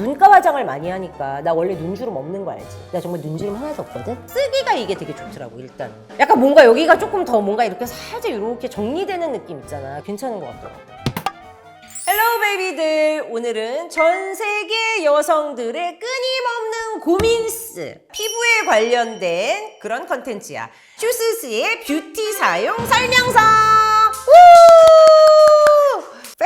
눈가 화장을 많이 하니까 나 원래 눈주름 없는 거 알지? 나 정말 눈주름 하나도 없거든? 쓰기가 이게 되게 좋더라고 일단 약간 뭔가 여기가 조금 더 뭔가 이렇게 살짝 이렇게 정리되는 느낌 있잖아 괜찮은 것 같더라고 헬로 베이비들 오늘은 전 세계 여성들의 끊임없는 고민스 피부에 관련된 그런 컨텐츠야 슈스스의 뷰티 사용 설명서 우!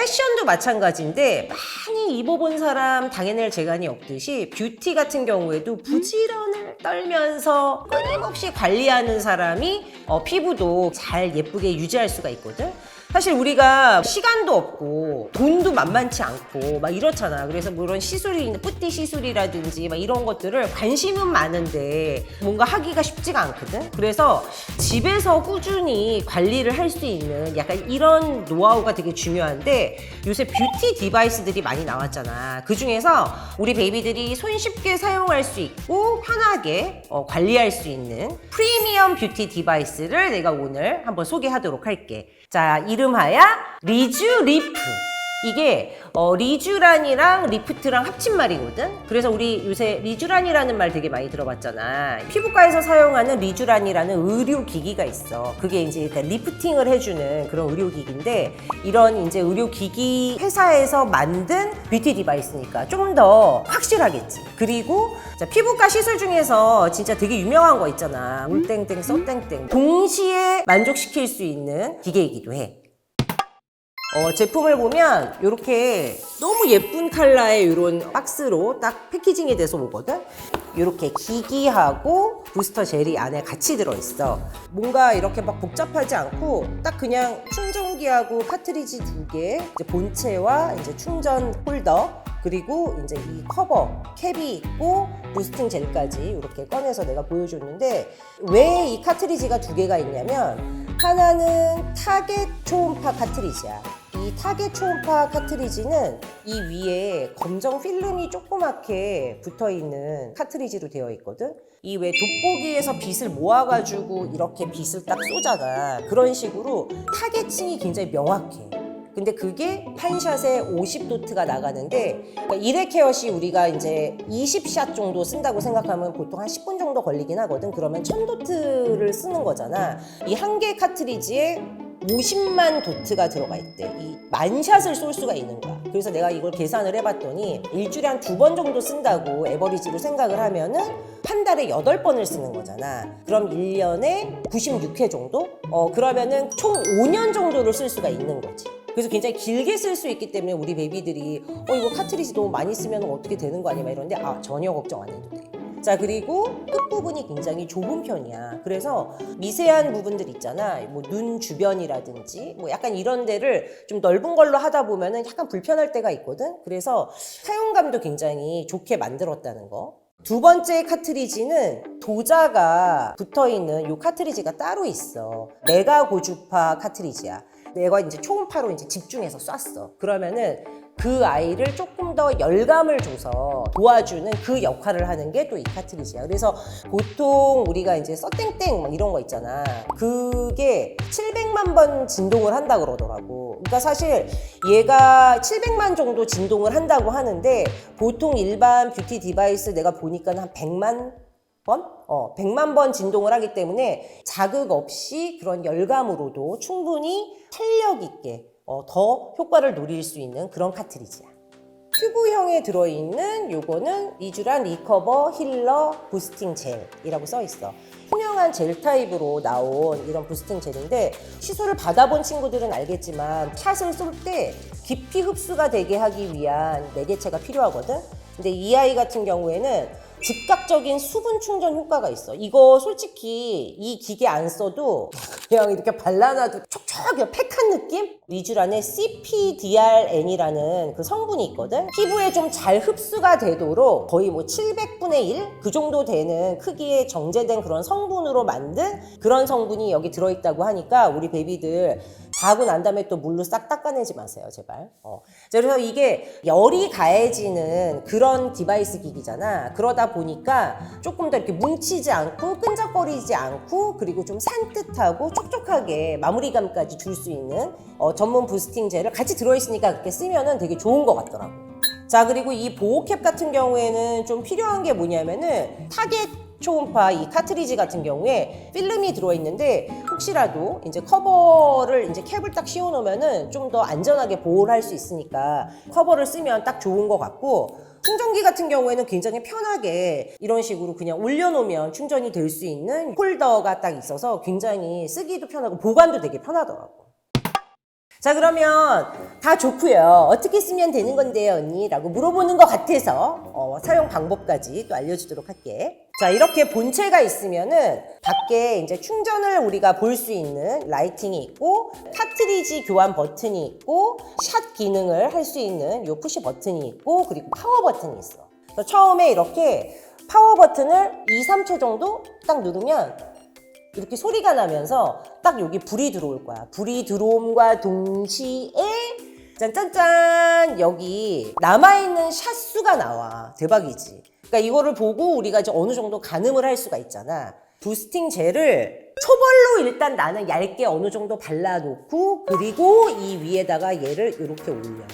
패션도 마찬가지인데 많이 입어본 사람 당해낼 재간이 없듯이 뷰티 같은 경우에도 부지런을 떨면서 끊임없이 관리하는 사람이 어, 피부도 잘 예쁘게 유지할 수가 있거든 사실 우리가 시간도 없고 돈도 만만치 않고 막 이렇잖아. 그래서 물론 시술이 있는 뿌띠 시술이라든지 막 이런 것들을 관심은 많은데 뭔가 하기가 쉽지가 않거든. 그래서 집에서 꾸준히 관리를 할 수 있는 약간 이런 노하우가 되게 중요한데 요새 뷰티 디바이스들이 많이 나왔잖아. 그 중에서 우리 베이비들이 손쉽게 사용할 수 있고 편하게 어, 관리할 수 있는 프리미엄 뷰티 디바이스를 내가 오늘 한번 소개하도록 할게. 자, 이름하여 리쥬 리프. 이게 어, 리쥬란이랑 리프트랑 합친 말이거든. 그래서 우리 요새 리쥬란이라는 말 되게 많이 들어봤잖아. 피부과에서 사용하는 리쥬란이라는 의료기기가 있어. 그게 이제 약간 리프팅을 해주는 그런 의료기기인데 이런 이제 의료기기 회사에서 만든 뷰티 디바이스니까 좀 더 확실하겠지. 그리고 자, 피부과 시술 중에서 진짜 되게 유명한 거 있잖아. 울땡땡 써땡땡. 동시에 만족시킬 수 있는 기계이기도 해. 어, 제품을 보면 이렇게 너무 예쁜 컬러의 이런 박스로 딱 패키징이 돼서 오거든. 이렇게 기기하고 부스터 젤이 안에 같이 들어있어. 뭔가 이렇게 막 복잡하지 않고 딱 그냥 충전기하고 카트리지 두 개, 본체와 이제 충전 홀더 그리고 이제 이 커버 캡이 있고 부스팅 젤까지 이렇게 꺼내서 내가 보여줬는데 왜 이 카트리지가 두 개가 있냐면 하나는 타겟 초음파 카트리지야. 이 타겟 초음파 카트리지는 이 위에 검정 필름이 조그맣게 붙어 있는 카트리지로 되어 있거든. 이 왜 돋보기에서 빛을 모아가지고 이렇게 빛을 딱 쏘잖아. 그런 식으로 타겟층이 굉장히 명확해. 근데 그게 한 샷에 50도트가 나가는데 그러니까 1회 케어시 우리가 이제 20샷 정도 쓴다고 생각하면 보통 한 10분 정도 걸리긴 하거든. 그러면 1000도트를 쓰는 거잖아. 이 한 개 카트리지에 50만 도트가 들어가 있대. 이 만샷을 쏠 수가 있는 거야. 그래서 내가 이걸 계산을 해봤더니 일주일에 한 두 번 정도 쓴다고 에버리지로 생각을 하면은 한 달에 여덟 번을 쓰는 거잖아. 그럼 1년에 96회 정도? 어, 그러면은 총 5년 정도를 쓸 수가 있는 거지. 그래서 굉장히 길게 쓸 수 있기 때문에 우리 베이비들이 어, 이거 카트리지 너무 많이 쓰면 어떻게 되는 거 아니야? 막 이러는데 아, 전혀 걱정 안 해도 돼. 자 그리고 끝부분이 굉장히 좁은 편이야. 그래서 미세한 부분들 있잖아. 뭐 눈 주변이라든지 뭐 약간 이런 데를 좀 넓은 걸로 하다 보면은 약간 불편할 때가 있거든. 그래서 사용감도 굉장히 좋게 만들었다는 거. 두 번째 카트리지는 도자가 붙어 있는 요 카트리지가 따로 있어. 메가 고주파 카트리지야. 내가 이제 초음파로 이제 집중해서 쐈어. 그러면은 그 아이를 조금 더 열감을 줘서 도와주는 그 역할을 하는 게 또 이 카트리지야. 그래서 보통 우리가 이제 써땡땡 막 이런 거 있잖아. 그게 700만 번 진동을 한다 그러더라고. 그러니까 사실 얘가 700만 정도 진동을 한다고 하는데 보통 일반 뷰티 디바이스 내가 보니까 한 100만 번? 어, 100만 번 진동을 하기 때문에 자극 없이 그런 열감으로도 충분히 탄력 있게 어, 더 효과를 노릴 수 있는 그런 카트리지야. 튜브형에 들어있는 요거는 리쥬란 리커버 힐러 부스팅 젤이라고 써 있어. 투명한 젤 타입으로 나온 이런 부스팅 젤인데 시술을 받아본 친구들은 알겠지만 샷을 쏠 때 깊이 흡수가 되게 하기 위한 매개체가 필요하거든. 근데 이 아이 같은 경우에는 즉각적인 수분 충전 효과가 있어. 이거 솔직히 이 기계 안 써도 그냥 이렇게 발라놔도 촉촉하게 팩한 느낌? 리쥬란에 CPDRN이라는 그 성분이 있거든. 피부에 좀 잘 흡수가 되도록 거의 뭐 700분의 1? 그 정도 되는 크기의 정제된 그런 성분으로 만든 그런 성분이 여기 들어있다고 하니까 우리 베비들 다 하고 난 다음에 또 물로 싹 닦아내지 마세요, 제발. 어. 자, 그래서 이게 열이 가해지는 그런 디바이스 기기잖아. 그러다 보니까 조금 더 이렇게 뭉치지 않고 끈적거리지 않고 그리고 좀 산뜻하고 촉촉하게 마무리감까지 줄 수 있는 어, 전문 부스팅 젤을 같이 들어있으니까 그렇게 쓰면은 되게 좋은 것 같더라고. 자, 그리고 이 보호캡 같은 경우에는 좀 필요한 게 뭐냐면은 타겟 초음파 이 카트리지 같은 경우에 필름이 들어있는데 혹시라도 이제 커버를 이제 캡을 딱 씌워놓으면은 좀 더 안전하게 보호를 할 수 있으니까 커버를 쓰면 딱 좋은 것 같고 충전기 같은 경우에는 굉장히 편하게 이런 식으로 그냥 올려놓으면 충전이 될 수 있는 홀더가 딱 있어서 굉장히 쓰기도 편하고 보관도 되게 편하더라고. 자 그러면 다 좋고요. 어떻게 쓰면 되는 건데요, 언니? 라고 물어보는 것 같아서 어, 사용 방법까지 또 알려주도록 할게. 자 이렇게 본체가 있으면은 밖에 이제 충전을 우리가 볼 수 있는 라이팅이 있고 카트리지 교환 버튼이 있고 샷 기능을 할 수 있는 요 푸시 버튼이 있고 그리고 파워 버튼이 있어. 그래서 처음에 이렇게 파워 버튼을 2, 3초 정도 딱 누르면 이렇게 소리가 나면서 딱 여기 불이 들어올 거야. 불이 들어옴과 동시에 짠짠짠 여기 남아있는 샷수가 나와. 대박이지. 그러니까 이거를 보고 우리가 이제 어느 정도 가늠을 할 수가 있잖아. 부스팅 젤을 초벌로 일단 나는 얇게 어느 정도 발라놓고 그리고 이 위에다가 얘를 이렇게 올려.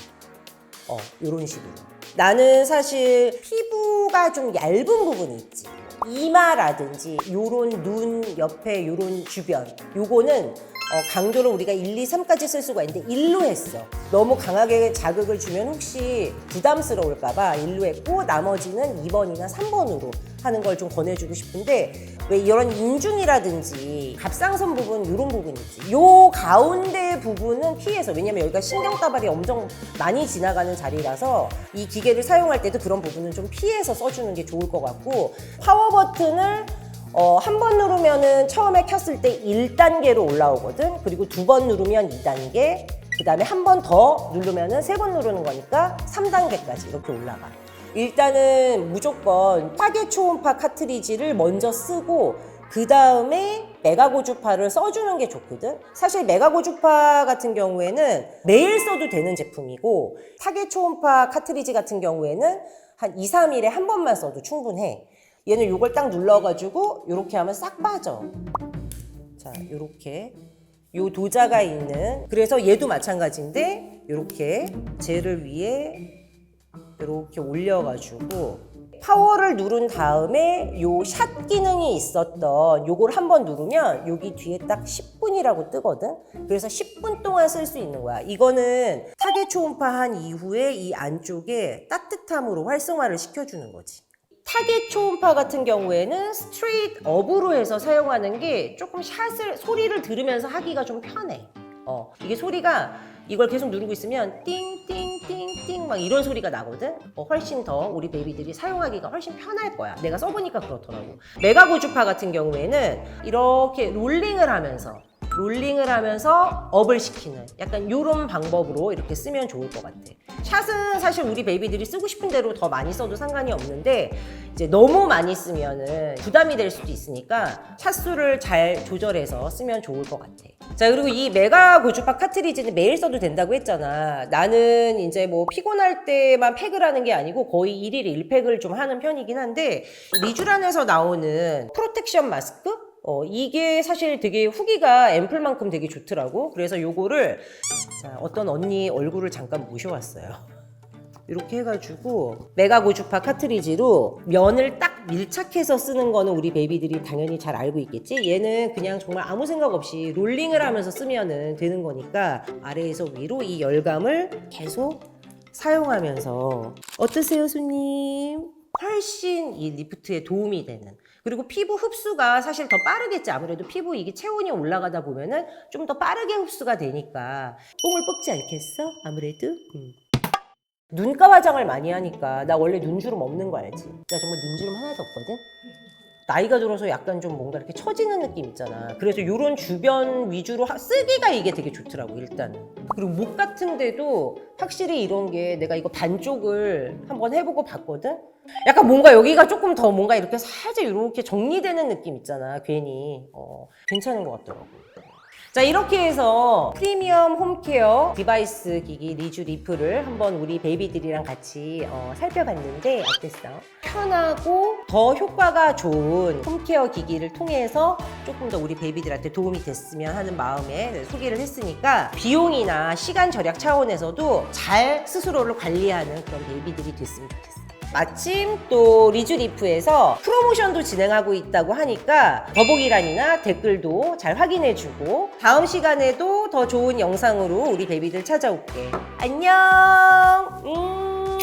어, 이런 식으로. 나는 사실 피부가 좀 얇은 부분이 있지. 이마라든지 요런 눈 옆에 요런 주변 요거는 어, 강도를 우리가 1, 2, 3까지 쓸 수가 있는데 1로 했어. 너무 강하게 자극을 주면 혹시 부담스러울까봐 1로 했고 나머지는 2번이나 3번으로 하는 걸 좀 권해주고 싶은데 왜 이런 인중이라든지 갑상선 부분 이런 부분 있지. 요 가운데 부분은 피해서 왜냐면 여기가 신경다발이 엄청 많이 지나가는 자리라서 이 기계를 사용할 때도 그런 부분은 좀 피해서 써주는 게 좋을 것 같고 파워 버튼을 어, 한 번 누르면은 처음에 켰을 때 1단계로 올라오거든. 그리고 두 번 누르면 2단계. 그 다음에 한 번 더 누르면은 세 번 누르는 거니까 3단계까지 이렇게 올라가. 일단은 무조건 타겟 초음파 카트리지를 먼저 쓰고 그 다음에 메가고주파를 써주는 게 좋거든. 사실 메가고주파 같은 경우에는 매일 써도 되는 제품이고 타겟 초음파 카트리지 같은 경우에는 한 2, 3일에 한 번만 써도 충분해. 얘는 요걸 딱 눌러가지고 요렇게 하면 싹 빠져. 자, 요렇게. 요 도자가 있는 그래서 얘도 마찬가지인데 요렇게 젤을 위에 이렇게 올려가지고 파워를 누른 다음에 요 샷 기능이 있었던 요걸 한번 누르면 여기 뒤에 딱 10분이라고 뜨거든. 그래서 10분 동안 쓸 수 있는 거야. 이거는 타겟 초음파한 이후에 이 안쪽에 따뜻함으로 활성화를 시켜주는 거지. 타겟 초음파 같은 경우에는 스트레이트 업으로 해서 사용하는 게 조금 샷을 소리를 들으면서 하기가 좀 편해. 어, 이게 소리가 이걸 계속 누르고 있으면 띵띵띵띵 막 이런 소리가 나거든. 어, 훨씬 더 우리 베이비들이 사용하기가 훨씬 편할 거야. 내가 써보니까 그렇더라고. 메가 고주파 같은 경우에는 이렇게 롤링을 하면서 롤링을 하면서 업을 시키는 약간 이런 방법으로 이렇게 쓰면 좋을 것 같아. 샷은 사실 우리 베이비들이 쓰고 싶은 대로 더 많이 써도 상관이 없는데 이제 너무 많이 쓰면은 부담이 될 수도 있으니까 샷수를 잘 조절해서 쓰면 좋을 것 같아. 자 그리고 이 메가 고주파 카트리지는 매일 써도 된다고 했잖아. 나는 이제 뭐 피곤할 때만 팩을 하는 게 아니고 거의 1일에 1팩을 좀 하는 편이긴 한데 리쥬란에서 나오는 프로텍션 마스크 어, 이게 사실 되게 후기가 앰플만큼 되게 좋더라고. 그래서 요거를 자, 어떤 언니 얼굴을 잠깐 모셔왔어요. 이렇게 해가지고 메가 고주파 카트리지로 면을 딱 밀착해서 쓰는 거는 우리 베이비들이 당연히 잘 알고 있겠지. 얘는 그냥 정말 아무 생각 없이 롤링을 하면서 쓰면은 되는 거니까 아래에서 위로 이 열감을 계속 사용하면서 어떠세요, 손님? 훨씬 이 리프트에 도움이 되는 그리고 피부 흡수가 사실 더 빠르겠지. 아무래도 피부 이게 체온이 올라가다 보면은 좀 더 빠르게 흡수가 되니까. 뽕을 뽑지 않겠어? 아무래도? 음. 눈가 화장을 많이 하니까 나 원래 눈주름 없는 거 알지? 나 정말 눈주름 하나도 없거든 나이가 들어서 약간 좀 뭔가 이렇게 처지는 느낌 있잖아. 그래서 이런 주변 위주로 하- 쓰기가 이게 되게 좋더라고, 일단은. 그리고 목 같은 데도 확실히 이런 게 내가 이거 반쪽을 한번 해보고 봤거든? 약간 뭔가 여기가 조금 더 뭔가 이렇게 살짝 이렇게 정리되는 느낌 있잖아, 괜히. 어, 괜찮은 것 같더라고. 자 이렇게 해서 프리미엄 홈케어 디바이스 기기 리주 리프를 한번 우리 베이비들이랑 같이 어, 살펴봤는데 어땠어? 편하고 더 효과가 좋은 홈케어 기기를 통해서 조금 더 우리 베이비들한테 도움이 됐으면 하는 마음에 네, 소개를 했으니까 비용이나 시간 절약 차원에서도 잘 스스로를 관리하는 그런 베이비들이 됐으면 좋겠어. 마침 또 리주리프에서 프로모션도 진행하고 있다고 하니까 더보기란이나 댓글도 잘 확인해주고 다음 시간에도 더 좋은 영상으로 우리 베비들 찾아올게. 안녕! 음